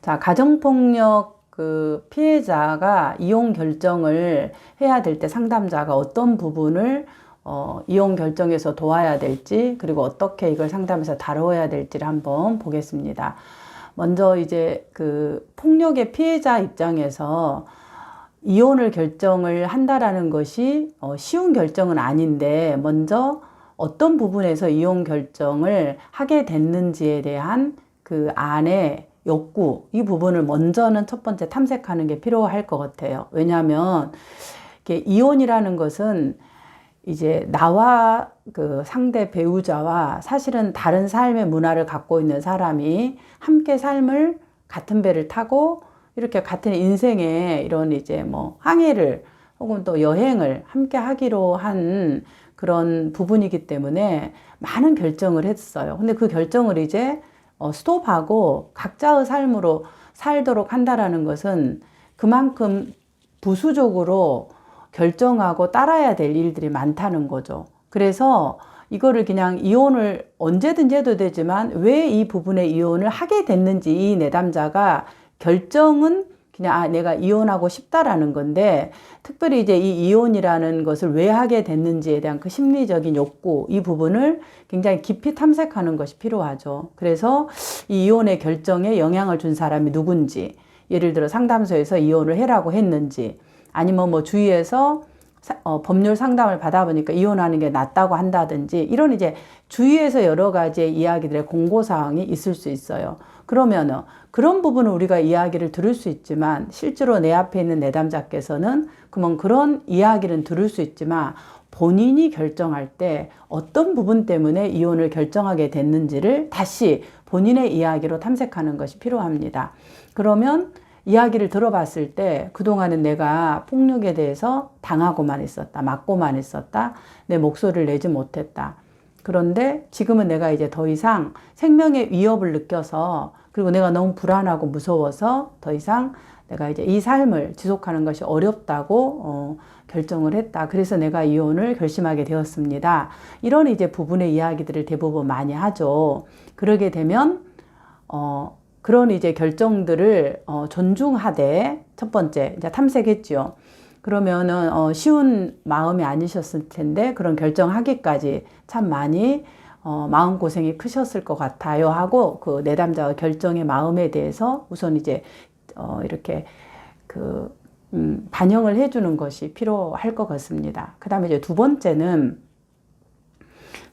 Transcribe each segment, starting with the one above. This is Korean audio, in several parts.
자, 가정폭력 그 피해자가 이혼 결정을 해야 될 때 상담자가 어떤 부분을 어, 이혼 결정에서 도와야 될지 그리고 어떻게 이걸 상담에서 다뤄야 될지를 한번 보겠습니다. 먼저 이제 그 폭력의 피해자 입장에서 이혼을 결정을 한다라는 것이 어, 쉬운 결정은 아닌데 먼저 어떤 부분에서 이혼 결정을 하게 됐는지에 대한 그 안에 욕구 이 부분을 먼저는 첫 번째 탐색하는 게 필요할 것 같아요. 왜냐하면 이혼이라는 것은 이제 나와 그 상대 배우자와 사실은 다른 삶의 문화를 갖고 있는 사람이 함께 삶을 같은 배를 타고 이렇게 같은 인생에 이런 이제 뭐 항해를 혹은 또 여행을 함께 하기로 한 그런 부분이기 때문에 많은 결정을 했어요. 근데 그 결정을 이제 어, 스톱하고 각자의 삶으로 살도록 한다라는 것은 그만큼 부수적으로 결정하고 따라야 될 일들이 많다는 거죠. 그래서 이거를 그냥 이혼을 언제든지 해도 되지만 왜 이 부분에 이혼을 하게 됐는지 이 내담자가 결정은 그냥 아 내가 이혼하고 싶다라는 건데 특별히 이제 이 이혼이라는 것을 왜 하게 됐는지에 대한 그 심리적인 욕구 이 부분을 굉장히 깊이 탐색하는 것이 필요하죠. 그래서 이 이혼의 결정에 영향을 준 사람이 누군지 예를 들어 상담소에서 이혼을 해라고 했는지 아니면 뭐 주위에서 어, 법률 상담을 받아보니까 이혼하는 게 낫다고 한다든지 이런 이제 주위에서 여러 가지의 이야기들의 공고사항이 있을 수 있어요. 그러면은 그런 부분은 우리가 이야기를 들을 수 있지만 실제로 내 앞에 있는 내담자께서는 그러면 그런 이야기는 들을 수 있지만 본인이 결정할 때 어떤 부분 때문에 이혼을 결정하게 됐는지를 다시 본인의 이야기로 탐색하는 것이 필요합니다. 그러면 이야기를 들어봤을 때 그동안은 내가 폭력에 대해서 당하고만 있었다. 맞고만 있었다. 내 목소리를 내지 못했다. 그런데 지금은 내가 이제 더 이상 생명의 위협을 느껴서 그리고 내가 너무 불안하고 무서워서 더 이상 내가 이제 이 삶을 지속하는 것이 어렵다고 어, 결정을 했다. 그래서 내가 이혼을 결심하게 되었습니다. 이런 이제 부분의 이야기들을 대부분 많이 하죠. 그러게 되면 어, 그런 이제 결정들을 어, 존중하되 첫 번째 이제 탐색했죠. 그러면은 어, 쉬운 마음이 아니셨을 텐데 그런 결정하기까지 참 많이 어, 마음 고생이 크셨을 것 같아요 하고 그 내담자의 결정의 마음에 대해서 우선 이제 어, 이렇게 그 음, 반영을 해주는 것이 필요할 것 같습니다. 그 다음에 이제 두 번째는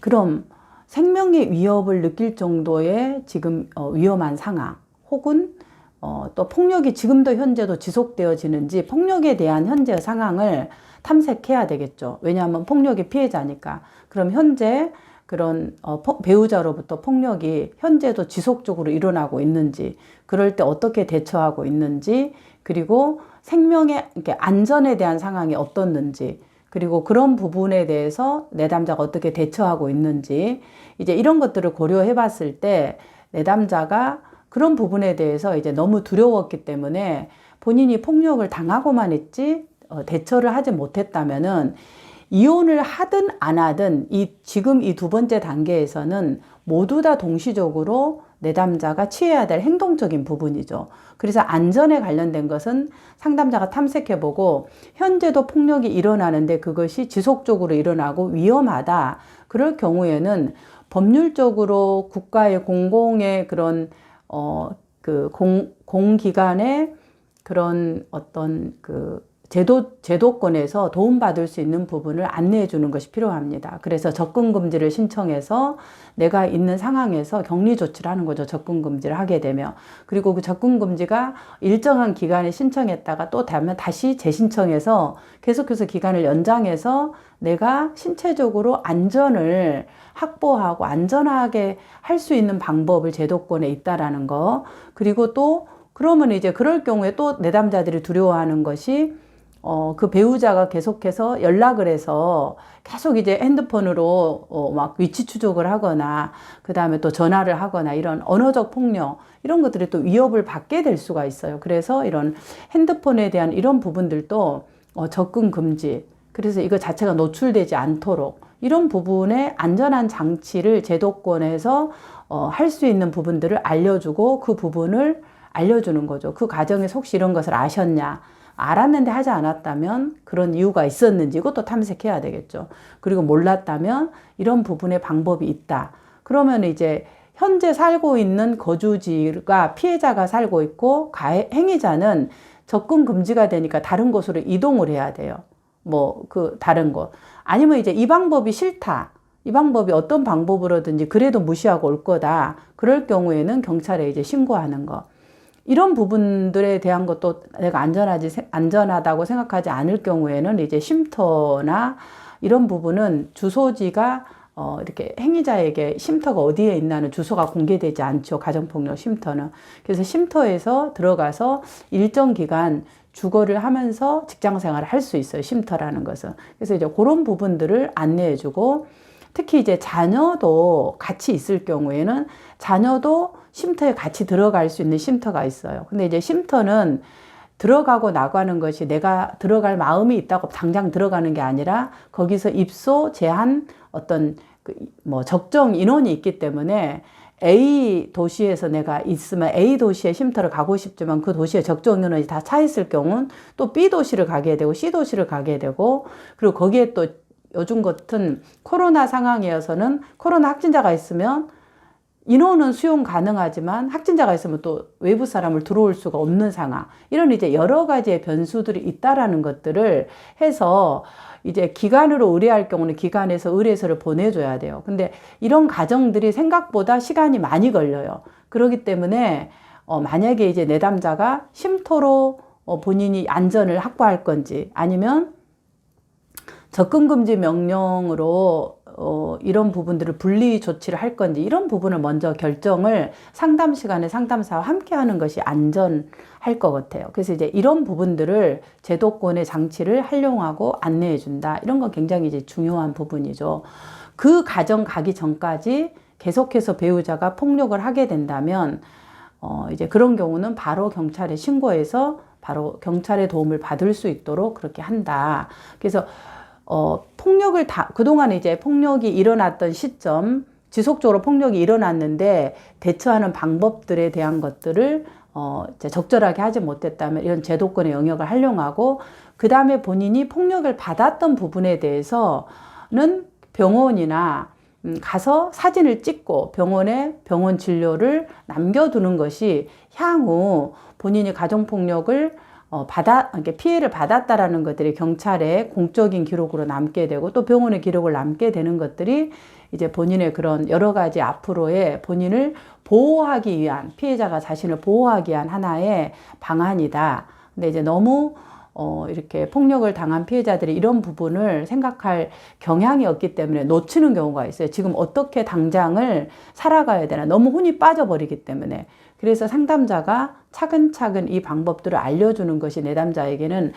그럼 생명의 위협을 느낄 정도의 지금 어, 위험한 상황 혹은 어, 또 폭력이 지금도 현재도 지속되어지는지 폭력에 대한 현재 상황을 탐색해야 되겠죠. 왜냐하면 폭력이 피해자니까. 그럼 현재 그런 어, 배우자로부터 폭력이 현재도 지속적으로 일어나고 있는지, 그럴 때 어떻게 대처하고 있는지, 그리고 생명의 이렇게 안전에 대한 상황이 어떻는지, 그리고 그런 부분에 대해서 내담자가 어떻게 대처하고 있는지, 이제 이런 것들을 고려해 봤을 때 내담자가 그런 부분에 대해서 이제 너무 두려웠기 때문에 본인이 폭력을 당하고만 했지 어, 대처를 하지 못했다면은 이혼을 하든 안 하든 이 지금 이 두 번째 단계에서는 모두 다 동시적으로 내담자가 취해야 될 행동적인 부분이죠. 그래서 안전에 관련된 것은 상담자가 탐색해보고 현재도 폭력이 일어나는데 그것이 지속적으로 일어나고 위험하다. 그럴 경우에는 법률적으로 국가의 공공의 그런 어, 그 공, 공기관의 그런 어떤 그 제도, 제도권에서 도움받을 수 있는 부분을 안내해 주는 것이 필요합니다. 그래서 접근금지를 신청해서 내가 있는 상황에서 격리 조치를 하는 거죠. 접근금지를 하게 되면. 그리고 그 접근금지가 일정한 기간에 신청했다가 또 되면 다시 재신청해서 계속해서 기간을 연장해서 내가 신체적으로 안전을 확보하고 안전하게 할 수 있는 방법을 제도권에 있다라는 거. 그리고 또 그러면 이제 그럴 경우에 또 내담자들이 두려워하는 것이 어, 그 배우자가 계속해서 연락을 해서 계속 이제 핸드폰으로 어, 막 위치 추적을 하거나 그 다음에 또 전화를 하거나 이런 언어적 폭력 이런 것들이 또 위협을 받게 될 수가 있어요. 그래서 이런 핸드폰에 대한 이런 부분들도 어, 접근 금지. 그래서 이거 자체가 노출되지 않도록 이런 부분에 안전한 장치를 제도권에서 어, 할 수 있는 부분들을 알려주고 그 부분을 알려주는 거죠. 그 과정에서 혹시 이런 것을 아셨냐? 알았는데 하지 않았다면 그런 이유가 있었는지 이것도 탐색해야 되겠죠. 그리고 몰랐다면 이런 부분에 방법이 있다. 그러면 이제 현재 살고 있는 거주지가 피해자가 살고 있고 가해, 행위자는 접근 금지가 되니까 다른 곳으로 이동을 해야 돼요. 뭐 그 다른 곳. 아니면 이제 이 방법이 싫다. 이 방법이 어떤 방법으로든지 그래도 무시하고 올 거다. 그럴 경우에는 경찰에 이제 신고하는 거. 이런 부분들에 대한 것도 내가 안전하지, 안전하다고 생각하지 않을 경우에는 이제 쉼터나 이런 부분은 주소지가 어, 이렇게 행위자에게 쉼터가 어디에 있나는 주소가 공개되지 않죠. 가정폭력 쉼터는. 그래서 쉼터에서 들어가서 일정 기간 주거를 하면서 직장 생활을 할 수 있어요. 쉼터라는 것은. 그래서 이제 그런 부분들을 안내해 주고 특히 이제 자녀도 같이 있을 경우에는 자녀도 쉼터에 같이 들어갈 수 있는 쉼터가 있어요. 근데 이제 쉼터는 들어가고 나가는 것이 내가 들어갈 마음이 있다고 당장 들어가는 게 아니라 거기서 입소 제한 어떤 그뭐 적정 인원이 있기 때문에 A 도시에서 내가 있으면 A 도시에 쉼터를 가고 싶지만 그 도시에 적정 인원이 다 차 있을 경우는 또 B 도시를 가게 되고 C 도시를 가게 되고 그리고 거기에 또 요즘 같은 코로나 상황이어서는 코로나 확진자가 있으면 인원은 수용 가능하지만 확진자가 있으면 또 외부 사람을 들어올 수가 없는 상황. 이런 이제 여러 가지의 변수들이 있다라는 것들을 해서 이제 기관으로 의뢰할 경우는 기관에서 의뢰서를 보내줘야 돼요. 근데 이런 과정들이 생각보다 시간이 많이 걸려요. 그렇기 때문에 어, 만약에 이제 내담자가 쉼터로 어, 본인이 안전을 확보할 건지 아니면 접근 금지 명령으로 어, 이런 부분들을 분리 조치를 할 건지 이런 부분을 먼저 결정을 상담 시간에 상담사와 함께 하는 것이 안전할 것 같아요. 그래서 이제 이런 부분들을 제도권의 장치를 활용하고 안내해 준다. 이런 건 굉장히 이제 중요한 부분이죠. 그 가정 가기 전까지 계속해서 배우자가 폭력을 하게 된다면 어, 이제 그런 경우는 바로 경찰에 신고해서 바로 경찰의 도움을 받을 수 있도록 그렇게 한다. 그래서 어, 폭력을 다, 그동안 이제 폭력이 일어났던 시점, 지속적으로 폭력이 일어났는데 대처하는 방법들에 대한 것들을 어, 이제 적절하게 하지 못했다면 이런 제도권의 영역을 활용하고 그 다음에 본인이 폭력을 받았던 부분에 대해서는 병원이나 음, 가서 사진을 찍고 병원에 병원 진료를 남겨두는 것이 향후 본인이 가정폭력을 어, 받아, 이렇게 피해를 받았다라는 것들이 경찰에 공적인 기록으로 남게 되고 또 병원의 기록을 남게 되는 것들이 이제 본인의 그런 여러 가지 앞으로의 본인을 보호하기 위한 피해자가 자신을 보호하기 위한 하나의 방안이다. 근데 이제 너무 어, 이렇게 폭력을 당한 피해자들이 이런 부분을 생각할 경향이 없기 때문에 놓치는 경우가 있어요. 지금 어떻게 당장을 살아가야 되나. 너무 혼이 빠져버리기 때문에. 그래서 상담자가 차근차근 이 방법들을 알려주는 것이 내담자에게는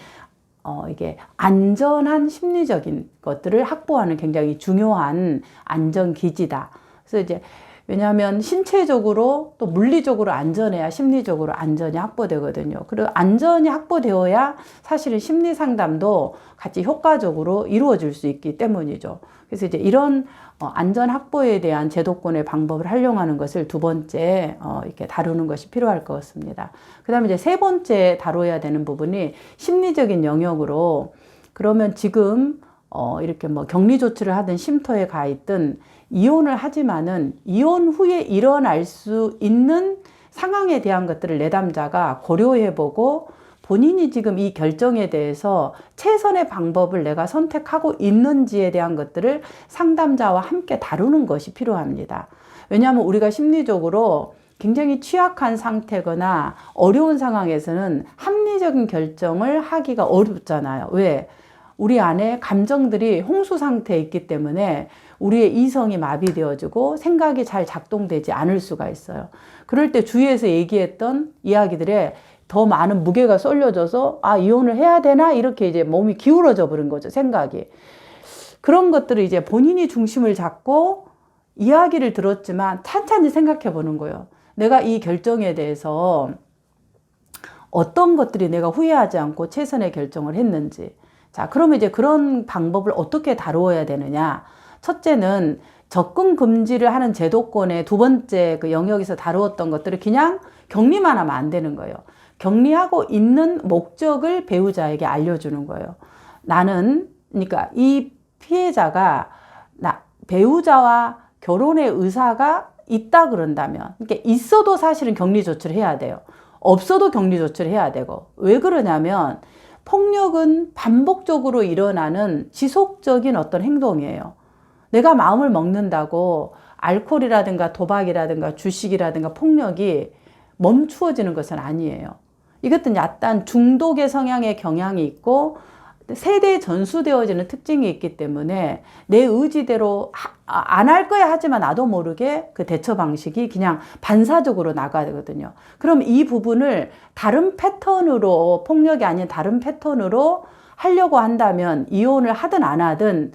어, 이게 안전한 심리적인 것들을 확보하는 굉장히 중요한 안전기지다. 그래서 이제 왜냐하면 신체적으로 또 물리적으로 안전해야 심리적으로 안전이 확보되거든요. 그리고 안전이 확보되어야 사실은 심리 상담도 같이 효과적으로 이루어질 수 있기 때문이죠. 그래서 이제 이런 어, 안전 확보에 대한 제도권의 방법을 활용하는 것을 두 번째 어, 이렇게 다루는 것이 필요할 것 같습니다. 그다음에 이제 세 번째 다뤄야 되는 부분이 심리적인 영역으로 그러면 지금 어, 이렇게 뭐 격리 조치를 하든 쉼터에 가 있든 이혼을 하지만은 이혼 후에 일어날 수 있는 상황에 대한 것들을 내담자가 고려해보고 본인이 지금 이 결정에 대해서 최선의 방법을 내가 선택하고 있는지에 대한 것들을 상담자와 함께 다루는 것이 필요합니다. 왜냐하면 우리가 심리적으로 굉장히 취약한 상태거나 어려운 상황에서는 합리적인 결정을 하기가 어렵잖아요. 왜? 우리 안에 감정들이 홍수 상태에 있기 때문에 우리의 이성이 마비되어지고 생각이 잘 작동되지 않을 수가 있어요. 그럴 때 주위에서 얘기했던 이야기들에 더 많은 무게가 쏠려져서 아 이혼을 해야 되나? 이렇게 이제 몸이 기울어져 버린 거죠 생각이. 그런 것들을 이제 본인이 중심을 잡고 이야기를 들었지만 찬찬히 생각해 보는 거예요. 내가 이 결정에 대해서 어떤 것들이 내가 후회하지 않고 최선의 결정을 했는지. 자 그러면 이제 그런 방법을 어떻게 다루어야 되느냐 첫째는 접근 금지를 하는 제도권의 두 번째 그 영역에서 다루었던 것들을 그냥 격리만 하면 안 되는 거예요. 격리하고 있는 목적을 배우자에게 알려주는 거예요. 나는 그러니까 이 피해자가 나 배우자와 결혼의 의사가 있다 그런다면 그러니까 있어도 사실은 격리 조치를 해야 돼요. 없어도 격리 조치를 해야 되고 왜 그러냐면 폭력은 반복적으로 일어나는 지속적인 어떤 행동이에요. 내가 마음을 먹는다고 알코올이라든가 도박이라든가 주식이라든가 폭력이 멈추어지는 것은 아니에요. 이것은 약간 중독의 성향의 경향이 있고 세대에 전수되어지는 특징이 있기 때문에 내 의지대로 안 할 거야 하지만 나도 모르게 그 대처 방식이 그냥 반사적으로 나가거든요. 그럼 이 부분을 다른 패턴으로 폭력이 아닌 다른 패턴으로 하려고 한다면 이혼을 하든 안 하든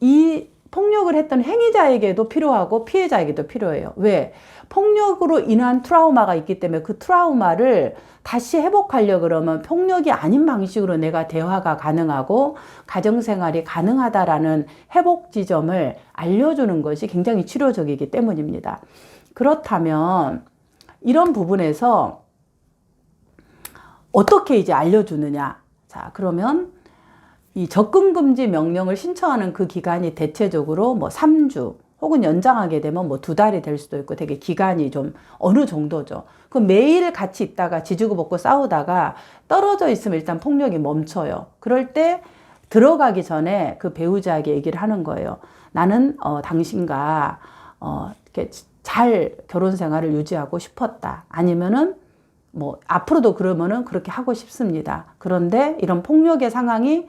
이 폭력을 했던 행위자에게도 필요하고 피해자에게도 필요해요. 왜? 폭력으로 인한 트라우마가 있기 때문에 그 트라우마를 다시 회복하려 그러면 폭력이 아닌 방식으로 내가 대화가 가능하고 가정생활이 가능하다라는 회복 지점을 알려주는 것이 굉장히 치료적이기 때문입니다. 그렇다면 이런 부분에서 어떻게 이제 알려주느냐? 자, 그러면 이 접근 금지 명령을 신청하는 그 기간이 대체적으로 뭐 3주 혹은 연장하게 되면 뭐 두 달이 될 수도 있고 되게 기간이 좀 어느 정도죠. 그 매일 같이 있다가 지지고 볶고 싸우다가 떨어져 있으면 일단 폭력이 멈춰요. 그럴 때 들어가기 전에 그 배우자에게 얘기를 하는 거예요. 나는 어, 당신과 어, 이렇게 잘 결혼 생활을 유지하고 싶었다. 아니면은 뭐 앞으로도 그러면은 그렇게 하고 싶습니다. 그런데 이런 폭력의 상황이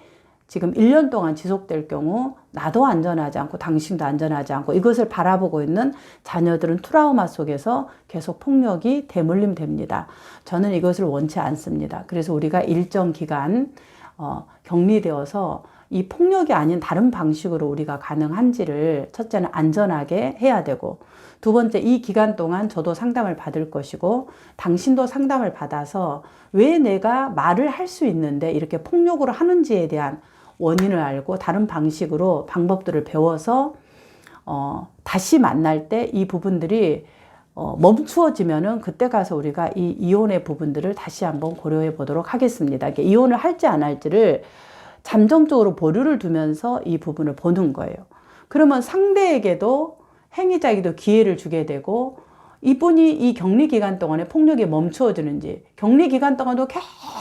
지금 1년 동안 지속될 경우 나도 안전하지 않고 당신도 안전하지 않고 이것을 바라보고 있는 자녀들은 트라우마 속에서 계속 폭력이 대물림 됩니다. 저는 이것을 원치 않습니다. 그래서 우리가 일정 기간 어, 격리되어서 이 폭력이 아닌 다른 방식으로 우리가 가능한지를 첫째는 안전하게 해야 되고 두 번째 이 기간 동안 저도 상담을 받을 것이고 당신도 상담을 받아서 왜 내가 말을 할 수 있는데 이렇게 폭력으로 하는지에 대한 원인을 알고 다른 방식으로 방법들을 배워서 어, 다시 만날 때 이 부분들이 어, 멈추어지면은 그때 가서 우리가 이 이혼의 부분들을 다시 한번 고려해 보도록 하겠습니다. 이혼을 할지 안 할지를 잠정적으로 보류를 두면서 이 부분을 보는 거예요. 그러면 상대에게도 행위자에게도 기회를 주게 되고 이분이 이 격리 기간 동안에 폭력이 멈추어지는지 격리 기간 동안도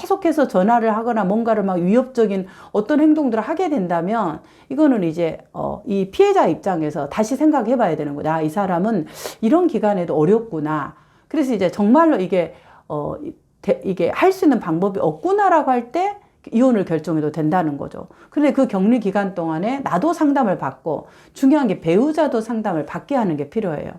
계속해서 전화를 하거나 뭔가를 막 위협적인 어떤 행동들을 하게 된다면 이거는 이제 어, 이 피해자 입장에서 다시 생각해 봐야 되는 거다. 아, 이 사람은 이런 기간에도 어렵구나. 그래서 이제 정말로 이게 어, 이게 할 수 있는 방법이 없구나라고 할때 이혼을 결정해도 된다는 거죠. 근데 그 격리 기간 동안에 나도 상담을 받고 중요한 게 배우자도 상담을 받게 하는 게 필요해요.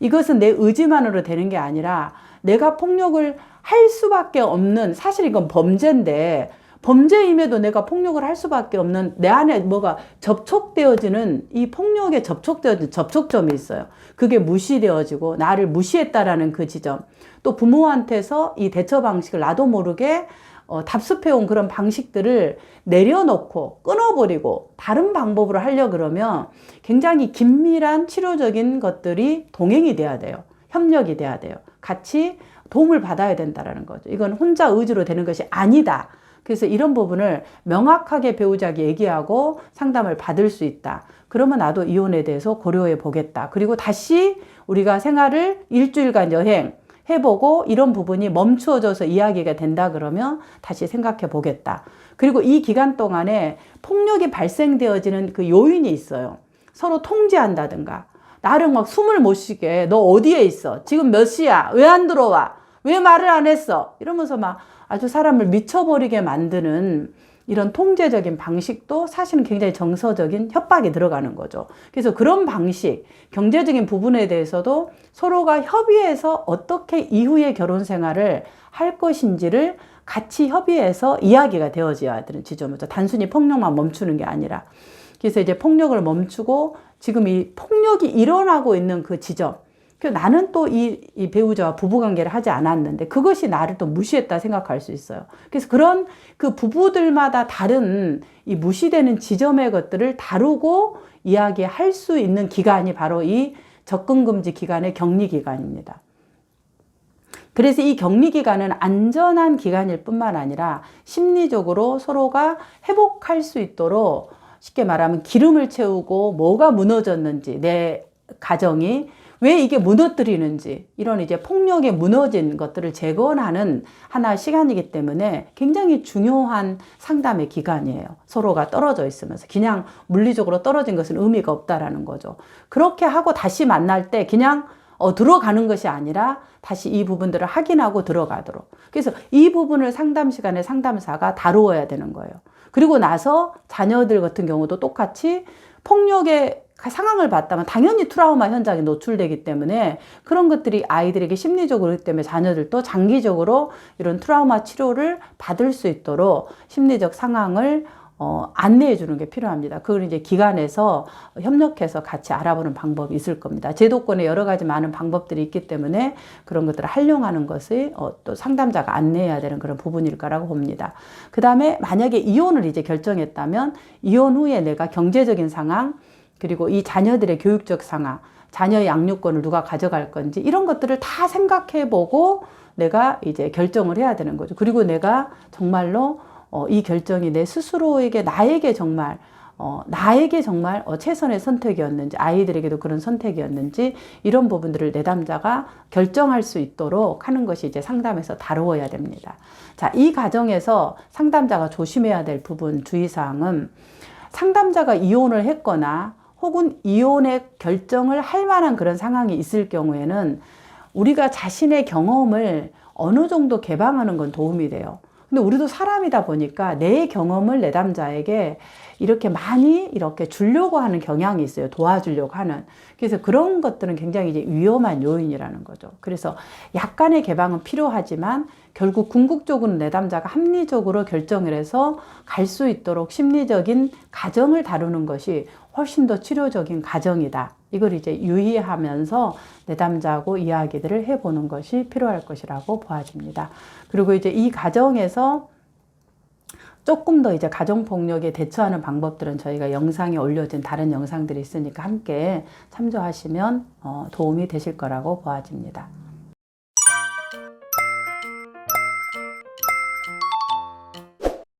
이것은 내 의지만으로 되는 게 아니라 내가 폭력을 할 수밖에 없는 사실 이건 범죄인데 범죄임에도 내가 폭력을 할 수밖에 없는 내 안에 뭐가 접촉되어지는 이 폭력에 접촉되어진 접촉점이 있어요. 그게 무시되어지고 나를 무시했다라는 그 지점. 또 부모한테서 이 대처 방식을 나도 모르게 어, 답습해온 그런 방식들을 내려놓고 끊어버리고 다른 방법으로 하려 그러면 굉장히 긴밀한 치료적인 것들이 동행이 돼야 돼요. 협력이 돼야 돼요. 같이 도움을 받아야 된다라는 거죠. 이건 혼자 의지로 되는 것이 아니다. 그래서 이런 부분을 명확하게 배우자에게 얘기하고 상담을 받을 수 있다. 그러면 나도 이혼에 대해서 고려해 보겠다. 그리고 다시 우리가 생활을 일주일간 여행, 해보고 이런 부분이 멈추어져서 이야기가 된다 그러면 다시 생각해 보겠다. 그리고 이 기간 동안에 폭력이 발생되어지는 그 요인이 있어요. 서로 통제한다든가. 나를 막 숨을 못 쉬게. 너 어디에 있어? 지금 몇 시야? 왜 안 들어와? 왜 말을 안 했어? 이러면서 막 아주 사람을 미쳐버리게 만드는 이런 통제적인 방식도 사실은 굉장히 정서적인 협박이 들어가는 거죠. 그래서 그런 방식, 경제적인 부분에 대해서도 서로가 협의해서 어떻게 이후의 결혼 생활을 할 것인지를 같이 협의해서 이야기가 되어져야 되는 지점이죠. 단순히 폭력만 멈추는 게 아니라. 그래서 이제 폭력을 멈추고 지금 이 폭력이 일어나고 있는 그 지점. 그 나는 또이 이 배우자와 부부 관계를 하지 않았는데 그것이 나를 또 무시했다 생각할 수 있어요. 그래서 그런 그 부부들마다 다른 이 무시되는 지점의 것들을 다루고 이야기할 수 있는 기간이 바로 이 접근 금지 기간의 격리 기간입니다. 그래서 이 격리 기간은 안전한 기간일 뿐만 아니라 심리적으로 서로가 회복할 수 있도록 쉽게 말하면 기름을 채우고 뭐가 무너졌는지 내 가정이 왜 이게 무너뜨리는지 이런 이제 폭력에 무너진 것들을 재건하는 하나의 시간이기 때문에 굉장히 중요한 상담의 기간이에요. 서로가 떨어져 있으면서 그냥 물리적으로 떨어진 것은 의미가 없다라는 거죠. 그렇게 하고 다시 만날 때 그냥 어, 들어가는 것이 아니라 다시 이 부분들을 확인하고 들어가도록. 그래서 이 부분을 상담 시간에 상담사가 다루어야 되는 거예요. 그리고 나서 자녀들 같은 경우도 똑같이 폭력의 상황을 봤다면 당연히 트라우마 현장에 노출되기 때문에 그런 것들이 아이들에게 심리적으로 그렇기 때문에 자녀들도 장기적으로 이런 트라우마 치료를 받을 수 있도록 심리적 상황을 어, 안내해 주는 게 필요합니다. 그걸 이제 기관에서 협력해서 같이 알아보는 방법이 있을 겁니다. 제도권에 여러 가지 많은 방법들이 있기 때문에 그런 것들을 활용하는 것이 어, 또 상담자가 안내해야 되는 그런 부분일 거라고 봅니다. 그 다음에 만약에 이혼을 이제 결정했다면 이혼 후에 내가 경제적인 상황, 그리고 이 자녀들의 교육적 상황, 자녀의 양육권을 누가 가져갈 건지 이런 것들을 다 생각해 보고 내가 이제 결정을 해야 되는 거죠. 그리고 내가 정말로 어, 이 결정이 내 스스로에게 나에게 정말 어, 나에게 정말 어, 최선의 선택이었는지 아이들에게도 그런 선택이었는지 이런 부분들을 내담자가 결정할 수 있도록 하는 것이 이제 상담에서 다루어야 됩니다. 자, 이 과정에서 상담자가 조심해야 될 부분 주의사항은 상담자가 이혼을 했거나 혹은 이혼의 결정을 할 만한 그런 상황이 있을 경우에는 우리가 자신의 경험을 어느 정도 개방하는 건 도움이 돼요. 근데 우리도 사람이다 보니까 내 경험을 내담자에게 이렇게 많이 이렇게 주려고 하는 경향이 있어요. 도와주려고 하는. 그래서 그런 것들은 굉장히 이제 위험한 요인이라는 거죠. 그래서 약간의 개방은 필요하지만 결국 궁극적으로 내담자가 합리적으로 결정을 해서 갈 수 있도록 심리적인 가정을 다루는 것이 훨씬 더 치료적인 가정이다. 이걸 이제 유의하면서 내담자하고 이야기들을 해보는 것이 필요할 것이라고 보아집니다. 그리고 이제 이 가정에서 조금 더 이제 가정폭력에 대처하는 방법들은 저희가 영상에 올려진 다른 영상들이 있으니까 함께 참조하시면 어, 도움이 되실 거라고 보아집니다.